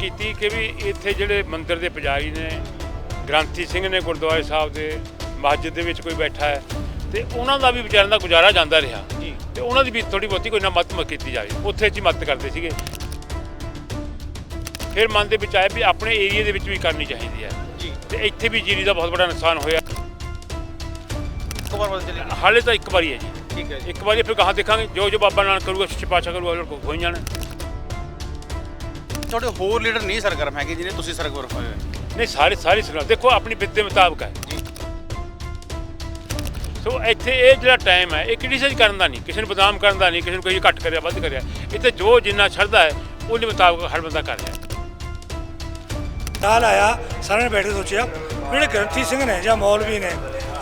ਕੀਤੀ ਕਿ ਵੀ ਇੱਥੇ ਜਿਹੜੇ ਮੰਦਿਰ ਦੇ ਪੁਜਾਰੀ ਨੇ ਗ੍ਰੰਥੀ ਸਿੰਘ ਨੇ ਗੁਰਦੁਆਰੇ ਸਾਹਿਬ ਦੇ ਮਸਜਿਦ ਦੇ ਵਿੱਚ ਕੋਈ ਬੈਠਾ ਹੈ ਤੇ ਉਹਨਾਂ ਦਾ ਵੀ ਵਿਚਾਰਿਆਂ ਦਾ ਗੁਜ਼ਾਰਾ ਜਾਂਦਾ ਰਿਹਾ। ਜੀ। ਤੇ ਉਹਨਾਂ ਦੀ ਵੀ ਥੋੜੀ ਬਹੁਤੀ ਕੋਈ ਨਾ ਮਤ ਮ ਕੀਤੀ ਜਾਵੇ। ਉੱਥੇ ਹੀ ਮਦਦ ਕਰਦੇ ਸੀਗੇ। ਫਿਰ ਮਨ ਦੇ ਵਿੱਚ ਆਇਆ ਵੀ ਆਪਣੇ ਏਰੀਆ ਦੇ ਵਿੱਚ ਵੀ ਕਰਨੀ ਚਾਹੀਦੀ ਹੈ। ਜੀ। ਤੇ ਇੱਥੇ ਵੀ ਜੀਰੀ ਦਾ ਬਹੁਤ ਵੱਡਾ ਨੁਕਸਾਨ ਹੋਇਆ। ਇੱਕ ਵਾਰ ਬਦਲ ਚਲੇਗੀ ਹਾਲੇ ਤਾਂ ਇੱਕ ਵਾਰੀ ਹੈ ਜੀ। ਠੀਕ ਹੈ ਜੀ। ਇੱਕ ਵਾਰੀ ਫਿਰ ਗਾਹਾਂ ਦੇਖਾਂਗੇ। ਜੋ ਜੋ ਬਾਬਾ ਨਾਨਕ ਕਰੂਗਾ ਸੱਚੇ ਪਾਤਸ਼ਾਹ ਕਰੂਗਾ ਉਹ ਹੋਈ ਜਾਣਾ। ਤੁਹਾਡੇ ਹੋਰ ਲੀਡਰ ਨਹੀਂ ਸਰਗਰਮ ਹੈਗੇ ਜਿਹਨੇ ਤੁਸੀਂ ਸਰਗਰਮ ਹੋਏ ਹੋ ਨਹੀਂ ਸਾਰੇ ਸਾਰੀ ਸੁਣਾ ਦੇਖੋ ਆਪਣੀ ਬਿੱਤ ਦੇ ਮੁਤਾਬਕ ਹੈ। ਜੀ। ਸੋ ਇੱਥੇ ਇਹ ਜਿਹੜਾ ਟਾਈਮ ਹੈ ਇਹ ਕ੍ਰਿਟਿਸਾਈਜ਼ ਕਰਨ ਦਾ ਨਹੀਂ? ਕਿਸੇ ਨੂੰ ਬਦਨਾਮ ਕਰਨ ਦਾ ਨਹੀਂ ਕਿਸੇ ਨੂੰ ਕੋਈ ਘੱਟ ਕਰਿਆ ਵੱਧ ਕਰਿਆ। ਇੱਥੇ ਜੋ ਜਿੰਨਾ ਛੱਡਦਾ ਹੈ ਉਹਦੇ ਮੁਤਾਬਕ ਹਰ ਬੰਦਾ ਕਰ ਰਿਹਾ ਹੈ। ਨਾਲ ਆਇਆ ਸਾਰਿਆਂ ਨੇ ਬੈਠ ਕੇ ਸੋਚਿਆ ਵੀ ਜਿਹੜੇ ਗ੍ਰੰਥੀ ਸਿੰਘ ਨੇ ਜਾਂ ਮੌਲਵੀ ਨੇ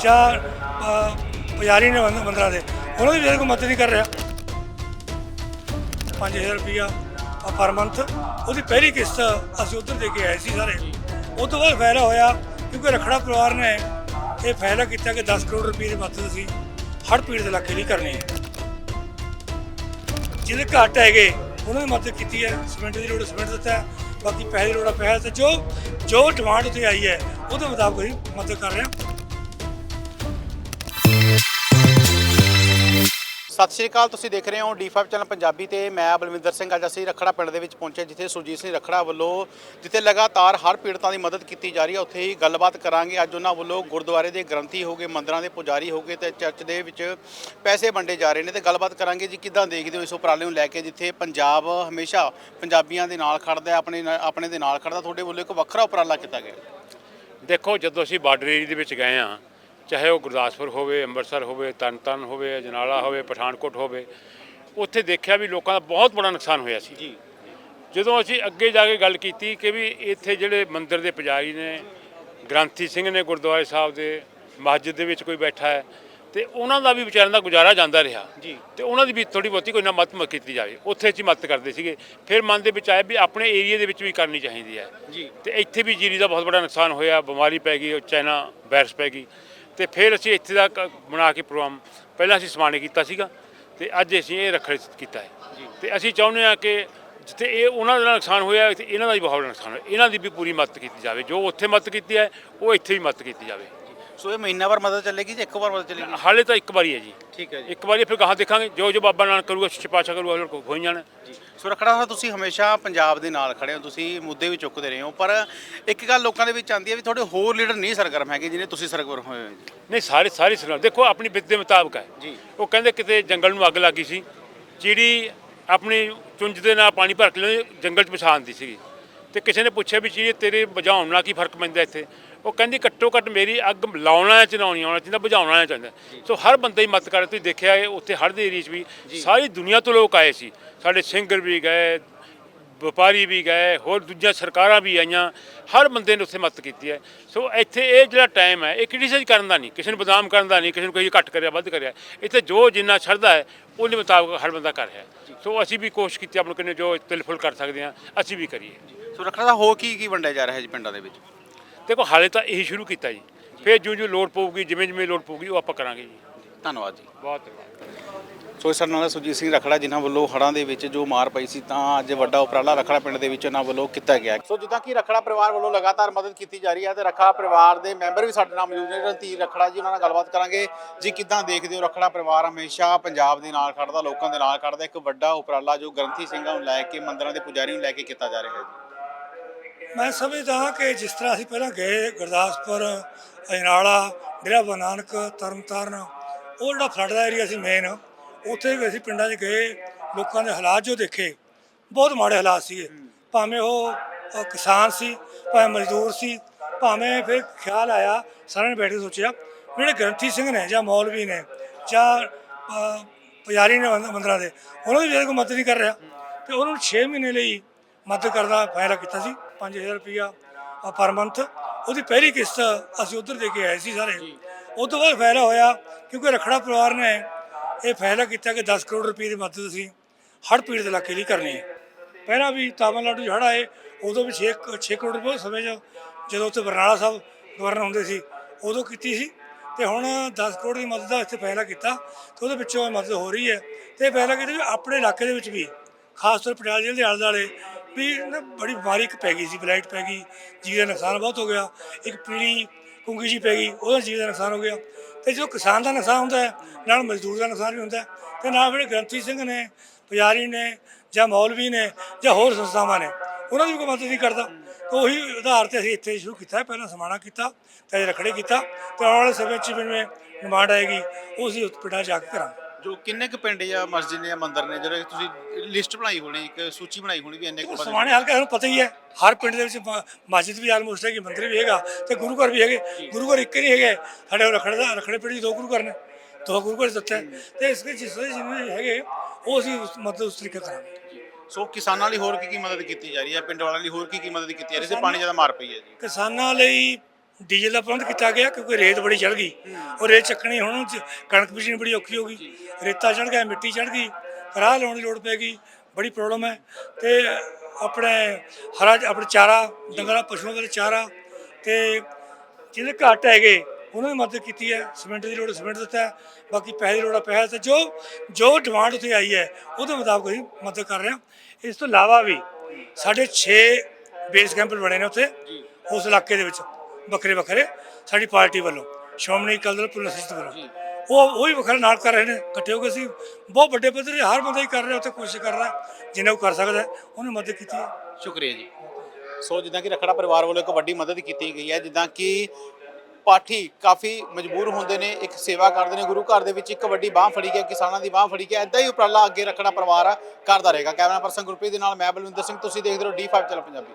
ਜਾਂ ਅ, ਪੁਜਾਰੀ ਨੇ ਮੰਦ- ਮੰਦਰਾਂ ਦੇ ਉਹਨਾਂ ਦੀ ਵੀ ਕੋਈ ਮਦਦ ਨਹੀਂ ਕਰ ਰਿਹਾ। 5000 ਰੁਪਇਆ ਪਰ ਮੰਥ ਉਹਦੀ ਪਹਿਲੀ ਕਿਸ਼ਤ ਅਸੀਂ ਉਧਰ ਦੇ ਕੇ ਆਏ ਸੀ ਸਾਰੇ। ਉਸ ਤੋਂ ਬਾਅਦ ਫਾਇਦਾ ਹੋਇਆ, ਕਿਉਂਕਿ ਰਖੜਾ ਪਰਿਵਾਰ ਨੇ ਇਹ ਫੈਸਲਾ ਕੀਤਾ ਕਿ 10 ਕਰੋੜ ਰੁਪਏ ਦੀ ਮਦਦ ਅਸੀਂ ਹੜ੍ਹ ਪੀੜਤ ਇਲਾਕੇ ਲਈ ਕਰਨੀ ਹੈ। ਜਿਹਦੇ ਘੱਟ ਹੈਗੇ, ਉਹਨਾਂ ਦੀ ਮਦਦ ਕੀਤੀ ਹੈ, ਸਿਮੈਂਟ ਦੀ ਲੋੜ, ਸਿਮੈਂਟ ਦਿੱਤਾ ਬਾਕੀ ਪੈਸੇ ਦੀ ਲੋੜ ਪੈਸੇ ਤੇ ਜੋ ਜੋ ਡਿਮਾਂਡ ਉੱਤੇ ਆਈ ਹੈ, ਉਹਦੇ ਮੁਤਾਬਕ ਅਸੀਂ ਮਦਦ ਕਰ ਰਹੇ ਹਾਂ। ਸਤਿ ਸ਼੍ਰੀ ਅਕਾਲ, ਤੁਸੀਂ ਦੇਖ ਰਹੇ ਹੋ D5 ਚੈਨਲ ਪੰਜਾਬੀ ਤੇ ਮੈਂ ਬਲਵਿੰਦਰ ਸਿੰਘ। ਅੱਜ ਅਸੀਂ ਰਖੜਾ ਪਿੰਡ ਦੇ ਵਿੱਚ ਪਹੁੰਚੇ, ਜਿੱਥੇ ਸੁਰਜੀਤ ਸਿੰਘ ਰਖੜਾ ਵੱਲੋਂ, ਜਿੱਥੇ ਲਗਾਤਾਰ ਹਰ ਪੀੜਤਾਂ ਦੀ ਮਦਦ ਕੀਤੀ ਜਾ ਰਹੀ ਹੈ, ਉੱਥੇ ਹੀ ਗੱਲਬਾਤ ਕਰਾਂਗੇ। ਅੱਜ ਉਹਨਾਂ ਵੱਲੋਂ ਗੁਰਦੁਆਰੇ ਦੇ ਗ੍ਰੰਥੀ ਹੋਗੇ ਮੰਦਰਾਂ ਦੇ ਪੁਜਾਰੀ ਹੋਗੇ ਤੇ ਚਰਚ ਦੇ ਵਿੱਚ ਪੈਸੇ ਵੰਡੇ ਜਾ ਰਹੇ ਨੇ ਤੇ ਗੱਲਬਾਤ ਕਰਾਂਗੇ ਜੀ ਕਿੱਦਾਂ ਦੇਖਦੇ ਹੋ ਇਸ ਉਪਰਾਲੇ ਨੂੰ ਲੈ ਕੇ, ਜਿੱਥੇ ਪੰਜਾਬ ਹਮੇਸ਼ਾ ਪੰਜਾਬੀਆਂ ਦੇ ਨਾਲ ਖੜਦਾ ਹੈ ਆਪਣੇ ਆਪਣੇ ਦੇ ਨਾਲ ਖੜਦਾ। ਤੁਹਾਡੇ ਵੱਲੋਂ ਇੱਕ ਵੱਖਰਾ ਉਪਰਾਲਾ ਕੀਤਾ ਗਿਆ। ਦੇਖੋ, ਜਦੋਂ ਅਸੀਂ ਬਾਰਡਰ ਏਰੀਆ ਦੇ ਵਿੱਚ ਗਏ ਆ ਚਾਹੇ ਉਹ ਗੁਰਦਾਸਪੁਰ ਹੋਵੇ ਅੰਮ੍ਰਿਤਸਰ ਹੋਵੇ ਤਰਨਤਾਰਨ ਹੋਵੇ ਅਜਨਾਲਾ ਹੋਵੇ ਪਠਾਨਕੋਟ ਹੋਵੇ ਉੱਥੇ ਦੇਖਿਆ ਵੀ ਲੋਕਾਂ ਦਾ ਬਹੁਤ ਬੜਾ ਨੁਕਸਾਨ ਹੋਇਆ ਸੀ। ਜੀ। ਜਦੋਂ ਅਸੀਂ ਅੱਗੇ ਜਾ ਕੇ ਗੱਲ ਕੀਤੀ ਕਿ ਵੀ ਇੱਥੇ ਜਿਹੜੇ ਮੰਦਿਰ ਦੇ ਪੁਜਾਰੀ ਨੇ ਗ੍ਰੰਥੀ ਸਿੰਘ ਨੇ ਗੁਰਦੁਆਰੇ ਸਾਹਿਬ ਦੇ ਮਸਜਿਦ ਦੇ ਵਿੱਚ ਕੋਈ ਬੈਠਾ ਹੈ ਤੇ ਉਹਨਾਂ ਦਾ ਵੀ ਵਿਚਾਰਿਆਂ ਦਾ ਗੁਜ਼ਾਰਾ ਜਾਂਦਾ ਰਿਹਾ। ਜੀ। ਤੇ ਉਹਨਾਂ ਦੀ ਵੀ ਥੋੜੀ ਬਹੁਤੀ ਕੋਈ ਨਾ ਮਤ ਕੀਤੀ ਜਾਵੇ। ਉੱਥੇ ਚ ਹੀ ਮਦਦ ਕਰਦੇ ਸੀਗੇ। ਫਿਰ ਮਨ ਦੇ ਵਿੱਚ ਆਇਆ ਵੀ ਆਪਣੇ ਏਰੀਆ ਦੇ ਵਿੱਚ ਵੀ ਕਰਨੀ ਚਾਹੀਦੀ ਹੈ। ਜੀ। ਤੇ ਇੱਥੇ ਵੀ ਜੀਰੀ ਦਾ ਬਹੁਤ ਵੱਡਾ ਨੁਕਸਾਨ ਹੋਇਆ ਬਿਮਾਰੀ ਪੈ ਗਈ ਚਾਈਨਾ ਵਾਇਰਸ ਪੈ ਗਈ। ਤੇ ਫਿਰ ਅਸੀਂ ਇੱਥੇ ਦਾ ਕ- ਬਣਾ ਕੇ ਪ੍ਰੋਗਰਾਮ ਪਹਿਲਾਂ ਅਸੀਂ ਸਮਾਨੇ ਕੀਤਾ ਸੀਗਾ ਤੇ ਅੱਜ ਅਸੀਂ ਇਹ ਰੱਖੜ ਕੀਤਾ ਹੈ। ਤੇ ਅਸੀਂ ਚਾਹੁੰਦੇ ਹਾਂ ਕਿ ਜਿੱਥੇ ਇਹ ਉਹਨਾਂ ਦਾ ਨੁਕਸਾਨ ਹੋਇਆ ਤੇ ਇਹਨਾਂ ਦਾ ਵੀ ਬਹੁਤ ਨੁਕਸਾਨ ਹੋਇਆ। ਇਹਨਾਂ ਦੀ ਵੀ ਪੂਰੀ ਮਦਦ ਕੀਤੀ ਜਾਵੇ। ਜੋ ਉੱਥੇ ਮਦਦ ਕੀਤੀ ਹੈ ਉਹ ਇੱਥੇ ਵੀ ਮਦਦ ਕੀਤੀ ਜਾਵੇ। ਸੋ ਇਹ ਮਹੀਨਾਵਾਰ ਮਦਦ ਚੱਲੇਗੀ ਜਾਂ ਇੱਕ ਵਾਰ ਮਦਦ ਚੱਲੇਗੀ? ਹਾਲੇ ਤਾਂ ਇੱਕ ਵਾਰੀ ਹੈ ਜੀ। ਠੀਕ ਹੈ ਜੀ। ਇੱਕ ਵਾਰੀ ਫਿਰ ਗਾਹਾਂ ਦੇਖਾਂਗੇ ਜੋ ਜੋ ਬਾਬਾ ਨਾਨਕ ਕਰੂਗਾ ਸੱਚੇ ਪਾਤਸ਼ਾਹ ਕਰੂਗਾ ਉਹ ਹੋਈ ਜਾਣਾ। ਜੀ। ਸੋ ਰਖੜਾ ਸਾਹਿਬ ਤੁਸੀਂ ਹਮੇਸ਼ਾ ਪੰਜਾਬ ਦੇ ਨਾਲ ਖੜੇ ਹੋ ਤੁਸੀਂ ਮੁੱਦੇ ਵੀ ਚੁੱਕਦੇ ਰਹੇ ਹੋ ਪਰ ਇੱਕ ਗੱਲ ਲੋਕਾਂ ਦੇ ਵਿੱਚ ਆਉਂਦੀ ਹੈ ਵੀ ਤੁਹਾਡੇ ਹੋਰ ਲੀਡਰ ਨਹੀਂ ਸਰਗਰਮ ਹੈਗੇ ਜਿਹਨੇ ਤੁਸੀਂ ਸਰਗਰਮ ਹੋਏ ਹੋ ਜੀ। ਨਹੀਂ ਸਾਰੇ ਸਾਰੇ ਸੁਣਾ ਦੇਖੋ ਆਪਣੀ ਬਿੱਤ ਦੇ ਮੁਤਾਬਕ ਹੈ। ਜੀ। ਉਹ ਕਹਿੰਦੇ ਕਿਤੇ ਜੰਗਲ ਨੂੰ ਅੱਗ ਲੱਗੀ ਸੀ ਚਿੜੀ ਆਪਣੀ ਚੁੰਝ ਦੇ ਨਾਲ ਪਾਣੀ ਭਰ ਕੇ ਲਿਆਉਂਦੀ, ਜੰਗਲ 'ਚ ਪਛਾਣਦੀ ਸੀਗੀ। ਤੇ ਕਿਸੇ ਨੇ ਪੁੱਛਿਆ ਵੀ ਚਿੜੀ ਤੇਰੇ ਬੁਝਾਉਣ ਨਾਲ ਕੀ ਫ਼ਰਕ ਪੈਂਦਾ ਇੱਥੇ? ਉਹ ਕਹਿੰਦੀ ਘੱਟੋ ਘੱਟ ਮੇਰੀ ਅੱਗ ਲਾਉਣਾ ਚਲਾਉਣੀ ਆਉਣਾ ਚਾਹੀਦਾ ਬੁਝਾਉਣਾ ਚਾਹੀਦਾ ਸੋ ਹਰ ਬੰਦੇ ਹੀ ਮਦਦ ਕਰੇ ਤੁਸੀਂ ਦੇਖਿਆ ਇਹ ਉੱਥੇ ਹਰ ਦੇ ਏਰੀਆ 'ਚ ਵੀ ਸਾਰੀ ਦੁਨੀਆ ਤੋਂ ਲੋਕ ਆਏ ਸੀ। ਸਾਡੇ ਸਿੰਗਰ ਵੀ ਗਏ ਵਪਾਰੀ ਵੀ ਗਏ ਹੋਰ ਦੂਜੀਆਂ ਸਰਕਾਰਾਂ ਵੀ ਆਈਆਂ। ਹਰ ਬੰਦੇ ਨੇ ਉੱਥੇ ਮਦਦ ਕੀਤੀ ਹੈ। ਸੋ ਇੱਥੇ ਇਹ ਜਿਹੜਾ ਟਾਈਮ ਹੈ ਇਹ ਕ੍ਰਿਟਿਸਾਈਜ਼ ਕਰਨ ਦਾ ਨਹੀਂ। ਕਿਸੇ ਨੂੰ ਬਦਨਾਮ ਕਰਨ ਦਾ ਨਹੀਂ ਕਿਸੇ ਨੂੰ ਕੋਈ ਘੱਟ ਕਰਿਆ ਵੱਧ ਕਰਿਆ। ਇੱਥੇ ਜੋ ਜਿੰਨਾ ਛੱਡਦਾ ਹੈ ਉਹਦੇ ਮੁਤਾਬਕ ਹਰ ਬੰਦਾ ਕਰ ਰਿਹਾ। ਸੋ ਅਸੀਂ ਵੀ ਕੋਸ਼ਿਸ਼ ਕੀਤੀ ਆਪਣੇ ਕਿੰਨੇ ਜੋ ਤਿਲਫੁਲ ਕਰ ਸਕਦੇ ਹਾਂ ਅਸੀਂ ਵੀ ਕਰੀਏ। ਸੋ ਰਖੜਾ ਦਾ ਹੋ ਕੀ ਕੀ ਵੰਡਿਆ ਜਾ ਰਿਹਾ ਹੈ ਜੀ ਪਿੰਡਾਂ ਦੇ ਵਿੱਚ? ਦੇਖੋ ਹਾਲੇ ਤਾਂ ਇਹੀ ਸ਼ੁਰੂ ਕੀਤਾ ਜੀ। ਫਿਰ ਜਿਉਂ ਜਿਉਂ ਲੋੜ ਪਊਗੀ ਜਿਵੇਂ ਜਿਵੇਂ ਲੋੜ ਪਊਗੀ ਉਹ ਆਪਾਂ ਕਰਾਂਗੇ ਜੀ। ਧੰਨਵਾਦ ਜੀ। ਬਹੁਤ ਧੰਨਵਾਦ। ਸੋ ਇਸ ਨਾਲ ਸੁਰਜੀਤ ਸਿੰਘ ਰਖੜਾ ਜਿਨ੍ਹਾਂ ਵੱਲੋਂ ਹੜ੍ਹਾਂ ਦੇ ਵਿੱਚ ਜੋ ਮਾਰ ਪਈ ਸੀ ਤਾਂ ਅੱਜ ਵੱਡਾ ਉਪਰਾਲਾ ਰਖੜਾ ਪਿੰਡ ਦੇ ਵਿੱਚ ਉਹਨਾਂ ਵੱਲੋਂ ਕੀਤਾ ਗਿਆ। ਸੋ ਜਿੱਦਾਂ ਕਿ ਰਖੜਾ ਪਰਿਵਾਰ ਵੱਲੋਂ ਲਗਾਤਾਰ ਮਦਦ ਕੀਤੀ ਜਾ ਰਹੀ ਹੈ ਤੇ ਰਖੜਾ ਪਰਿਵਾਰ ਦੇ ਮੈਂਬਰ ਵੀ ਸਾਡੇ ਨਾਲ ਮੌਜੂਦ ਨੇ ਰਣਧੀਰ ਰਖੜਾ ਜੀ ਉਹਨਾਂ ਨਾਲ ਗੱਲਬਾਤ ਕਰਾਂਗੇ। ਜੀ ਕਿੱਦਾਂ ਦੇਖਦੇ ਹੋ ਰਖੜਾ ਪਰਿਵਾਰ ਹਮੇਸ਼ਾ ਪੰਜਾਬ ਦੇ ਨਾਲ ਖੜਦਾ ਲੋਕਾਂ ਦੇ ਨਾਲ ਖੜਦਾ ਇੱਕ ਵੱਡਾ ਉਪਰਾਲਾ ਜੋ ਗ੍ਰੰਥੀ ਸਿੰਘਾਂ ਨੂੰ ਲੈ ਕੇ ਮੰਦਰਾਂ ਦੇ ਪੁਜਾਰੀ ਨੂੰ ਲੈ ਕੇ ਕੀਤਾ ਜਾ ਰਿਹਾ ਹੈ ਜੀ? ਮੈਂ ਸਮਝਦਾ ਹਾਂ ਕਿ ਜਿਸ ਤਰ੍ਹਾਂ ਅਸੀਂ ਪਹਿਲਾਂ ਗਏ ਗੁਰਦਾਸਪੁਰ ਅਜਨਾਲਾ ਡੇਰਾ ਬਾਬਾ ਨਾਨਕ ਤਰਨਤਾਰਨ ਉਹ ਜਿਹੜਾ ਫਲੱਡ ਦਾ ਏਰੀਆ ਸੀ ਮੇਨ ਉੱਥੇ ਵੀ ਅਸੀਂ ਪਿੰਡਾਂ 'ਚ ਗਏ ਲੋਕਾਂ ਦੇ ਹਾਲਾਤ ਜੋ ਦੇਖੇ ਬਹੁਤ ਮਾੜੇ ਹਾਲਾਤ ਸੀਗੇ। ਭਾਵੇਂ ਉਹ ਅ, ਕਿਸਾਨ ਸੀ ਭਾਵੇਂ ਮਜ਼ਦੂਰ ਸੀ ਭਾਵੇਂ ਫਿਰ ਖਿਆਲ ਆਇਆ ਸਾਰਿਆਂ ਨੇ ਬੈਠ ਕੇ ਸੋਚਿਆ ਵੀ ਜਿਹੜੇ ਗ੍ਰੰਥੀ ਸਿੰਘ ਨੇ ਜਾਂ ਮੌਲਵੀ ਨੇ ਜਾਂ ਅ, ਪੁਜਾਰੀ ਨੇ ਮੰਦ- ਮੰਦਰਾਂ ਦੇ ਉਹਨਾਂ ਦੀ ਵੀ ਕੋਈ ਮਦਦ ਨਹੀਂ ਕਰ ਰਿਹਾ ਤੇ ਉਹਨਾਂ ਨੂੰ 6 ਮਹੀਨੇ ਲਈ ਮਦਦ ਕਰਦਾ ਫੈਸਲਾ ਕੀਤਾ ਸੀ। 5000 ਰੁਪਇਆ ਪਰ ਮੰਥ ਉਹਦੀ ਪਹਿਲੀ ਕਿਸ਼ਤ ਅਸੀਂ ਉਧਰ ਦੇ ਕੇ ਆਏ ਸੀ ਸਾਰੇ। ਉਸ ਤੋਂ ਬਾਅਦ ਫੈਸਲਾ ਹੋਇਆ ਕਿਉਂਕਿ ਰਖੜਾ ਪਰਿਵਾਰ ਨੇ ਇਹ ਫੈਸਲਾ ਕੀਤਾ ਕਿ 10 ਕਰੋੜ ਰੁਪਏ ਦੀ ਮਦਦ ਅਸੀਂ ਹੜ੍ਹ ਪੀੜਤ ਇਲਾਕੇ ਲਈ ਕਰਨੀ ਹੈ। ਪਹਿਲਾਂ ਵੀ ਤਾਮਿਲਨਾਡੂ 'ਚ ਹੜ੍ਹ ਆਏ ਉਦੋਂ ਵੀ 6 6 ਕਰੋੜ ਰੁਪਏ ਸਮੇਂ 'ਚ ਜਦੋਂ ਉੱਥੇ ਬਰਨਾਲਾ ਸਾਹਿਬ ਗਵਰਨਰ ਹੁੰਦੇ ਸੀ ਉਦੋਂ ਕੀਤੀ ਸੀ। ਤੇ ਹੁਣ 10 ਕਰੋੜ ਦੀ ਮਦਦ ਦਾ ਇੱਥੇ ਫੈਸਲਾ ਕੀਤਾ ਤੇ ਉਹਦੇ ਵਿੱਚੋਂ ਮਦਦ ਹੋ ਰਹੀ ਹੈ। ਤੇ ਫੈਸਲਾ ਕੀਤਾ ਵੀ ਆਪਣੇ ਇਲਾਕੇ ਦੇ ਵਿੱਚ ਵੀ ਖਾਸ ਤੌਰ ਪਟਿਆਲਾ ਜ਼ਿਲ੍ਹੇ ਦੇ ਆਲੇ ਦੁਆਲੇ ਵੀ ਨਾ ਬੜੀ ਬਿਮਾਰੀ ਇੱਕ ਪੈ ਗਈ ਸੀ ਬਲਾਈਟ ਪੈ ਗਈ ਜੀ ਦਾ ਨੁਕਸਾਨ ਬਹੁਤ ਹੋ ਗਿਆ। ਇੱਕ ਪੀੜੀ ਕੁੰਗੀ ਜੀ ਪੈ ਗਈ, ਉਹਦਾ ਜੀਵ ਦਾ ਨੁਕਸਾਨ ਹੋ ਗਿਆ। ਤੇ ਜਦੋਂ ਕਿਸਾਨ ਦਾ ਨੁਕਸਾਨ ਹੁੰਦਾ ਹੈ, ਨਾਲ ਮਜ਼ਦੂਰ ਦਾ ਨੁਕਸਾਨ ਵੀ ਹੁੰਦਾ ਹੈ, ਤੇ ਨਾਲ ਜਿਹੜੇ ਗ੍ਰੰਥੀ ਸਿੰਘ ਨੇ, ਪੁਜਾਰੀ ਨੇ, ਜਾਂ ਮੌਲਵੀ ਨੇ, ਜਾਂ ਹੋਰ ਸੰਸਥਾਵਾਂ ਨੇ, ਉਹਨਾਂ ਦੀ ਵੀ ਕੋਈ ਮਦਦ ਨਹੀਂ ਕਰਦਾ। ਤੇ ਉਹੀ ਆਧਾਰ ਤੇ ਅਸੀਂ ਇੱਥੇ ਸ਼ੁਰੂ ਕੀਤਾ ਪਹਿਲਾਂ ਸਮਾਣਾ ਕੀਤਾ, ਤੇ ਰਖੜੇ ਕੀਤਾ, ਤੇ ਆਉਣ ਵਾਲੇ ਸਮੇਂ 'ਚ ਜਿਵੇਂ ਡਿਮਾਂਡ ਆਏਗੀ, ਉਹ ਅਸੀਂ ਉਸ ਪਿੰਡਾਂ 'ਚ ਜਾ ਕੇ ਕਰਾਂਗੇ। ਜੋ ਕਿੰਨੇ ਕੁ ਪਿੰਡ ਜਾਂ ਮਸਜਿਦ ਜਾਂ ਮੰਦਿਰ ਨੇ ਜਿਹੜੇ ਤੁਸੀਂ ਲਿਸਟ ਬਣਾਈ ਹੋਣੀ ਇੱਕ ਸੂਚੀ ਬਣਾਈ ਹੋਣੀ ਵੀ ਇੰਨੇ ਕੁ ਸਮਾਣੇ ਹਲਕਾ ਨੂੰ ਪਤਾ ਹੀ ਹੈ ਹਰ ਪਿੰਡ ਦੇ ਵਿੱਚ ਮ- ਮਸਜਿਦ ਵੀ ਆਲਮੋਸਟ ਹੈਗੀ ਮੰਦਿਰ ਵੀ ਹੈਗਾ ਤੇ ਗੁਰੂ ਘਰ ਵੀ ਹੈਗੇ। ਗੁਰੂ ਘਰ ਇੱਕ ਹੀ ਨਹੀਂ ਹੈਗੇ ਸਾਡੇ ਰਖੜੇ ਦਾ ਰਖੜੇ ਪਿੰਡ 'ਚ ਦੋ ਗੁਰੂ ਘਰ ਨੇ ਦੋ ਗੁਰੂ ਘਰ ਦਿੱਤੇ ਤੇ ਇਸ ਵਿੱਚ ਜਿਸ ਜਿੰਨੇ ਹੈਗੇ ਉਹ ਅਸੀਂ ਉਸ- ਮਤਲਬ ਉਸ ਤਰੀਕੇ ਕਰਾਂਗੇ। ਸੋ ਕਿਸਾਨਾਂ ਲਈ ਹੋਰ ਕੀ ਕੀ ਮਦਦ ਕੀਤੀ ਜਾ ਰਹੀ ਹੈ? ਪਿੰਡ ਵਾਲਿਆਂ ਲਈ ਹੋਰ ਕੀ ਕੀ ਮਦਦ ਕੀਤੀ ਜਾ ਰਹੀ ਹੈ? ਪਾਣੀ ਜ਼ਿਆਦਾ ਮਾਰ ਪਈ ਹੈ ਜੀ। ਕਿਸਾਨਾਂ ਲਈ ਡੀਜ਼ਲ ਦਾ ਪ੍ਰਬੰਧ ਕੀਤਾ ਗਿਆ ਕਿਉਂਕਿ ਰੇਤ ਬੜੀ ਚੜ ਗਈ ਔਰ ਰੇਤ ਚੱਕਣੀ ਹੁਣ ਕਣਕ ਬੀਜਣੀ ਬੜੀ ਔਖੀ ਹੋ ਗਈ। ਰੇਤਾ ਚੜ ਗਿਆ, ਮਿੱਟੀ ਚੜ ਗਈ, ਰਾਹ ਲਾਉਣ ਦੀ ਲੋੜ ਪੈ ਗਈ, ਬੜੀ ਪ੍ਰੋਬਲਮ ਹੈ। ਤੇ ਆਪਣੇ ਹਰਾ ਆਪਣੇ ਚਾਰਾ, ਡੰਗਰਾਂ, ਪਸ਼ੂਆਂ ਦੇ ਚਾਰਾ ਤੇ ਜਿਹਦੇ ਘੱਟ ਹੈਗੇ, ਉਹਨਾਂ ਦੀ ਮਦਦ ਕੀਤੀ ਹੈ। ਸਿਮੈਂਟ ਦੀ ਲੋੜ ਸਿਮੈਂਟ ਦਿੱਤਾ ਬਾਕੀ ਪੈਸੇ ਦੀ ਲੋੜ ਆ ਪੈਸਾ ਤੇ ਜੋ ਜੋ ਡਿਮਾਂਡ ਉੱਥੇ ਆਈ ਹੈ, ਉਹਦੇ ਮੁਤਾਬਕ ਅਸੀਂ ਮਦਦ ਕਰ ਰਹੇ ਹਾਂ। ਇਸ ਤੋਂ ਇਲਾਵਾ ਵੀ ਸਾਡੇ 6 ਬੇਸ ਕੈਂਪ ਬਣੇ ਨੇ ਉੱਥੇ, ਉਸ ਇਲਾਕੇ ਦੇ ਵਿੱਚ। ਵੱਖਰੇ ਵੱਖਰੇ ਸਾਡੀ ਪਾਰਟੀ ਵੱਲੋਂ, ਸ਼੍ਰੋਮਣੀ ਅਕਾਲੀ ਦਲ ਪੁਲਿਸ ਵੱਲੋਂ। ਉਹ ਉਹ ਹੀ ਵੱਖਰੇ ਨਾਲ ਕਰ ਰਹੇ ਨੇ, ਇਕੱਠੇ ਹੋ ਕੇ ਅਸੀਂ ਬਹੁਤ ਵੱਡੇ ਪੱਧਰ ਤੇ ਹਰ ਬੰਦਾ ਹੀ ਕਰ ਰਿਹਾ, ਉੱਥੇ ਕੋਸ਼ਿਸ਼ ਕਰ ਰਿਹਾ, ਜਿੰਨਾ ਉਹ ਕਰ ਸਕਦਾ, ਉਹਨੇ ਮਦਦ ਕੀਤੀ ਹੈ। ਸ਼ੁਕਰੀਆ ਜੀ। ਸੋ ਜਿੱਦਾਂ ਕਿ ਰਖੜਾ ਪਰਿਵਾਰ ਵੱਲੋਂ ਇੱਕ ਵੱਡੀ ਮਦਦ ਕੀਤੀ ਗਈ ਹੈ, ਜਿੱਦਾਂ ਕਿ ਪਾਠੀ ਕਾਫੀ ਮਜਬੂਰ ਹੁੰਦੇ ਨੇ, ਇੱਕ ਸੇਵਾ ਕਰਦੇ ਨੇ, ਗੁਰੂ ਘਰ ਦੇ ਵਿੱਚ ਇੱਕ ਵੱਡੀ ਬਾਹ ਫੜੀ ਗਿਆ ਕਿਸਾਨਾਂ ਦੀ ਬਾਹ ਫੜੀ ਗਿਆ ਐਦਾਂ ਹੀ ਉਪਰਾਲਾ ਅੱਗੇ ਰਖੜਾ ਪਰਿਵਾਰ ਕਰਦਾ ਰਹੇਗਾ। ਕੈਮਰਾ ਪਰਸਨ ਗੁਰਪ੍ਰੀਤ ਦੇ ਨਾਲ ਮੈਂ ਬਲਵਿੰਦਰ ਸਿੰਘ, ਤੁਸੀਂ ਦੇਖਦੇ ਰਹੋ D5 ਚੈਨਲ ਪੰਜਾਬੀ।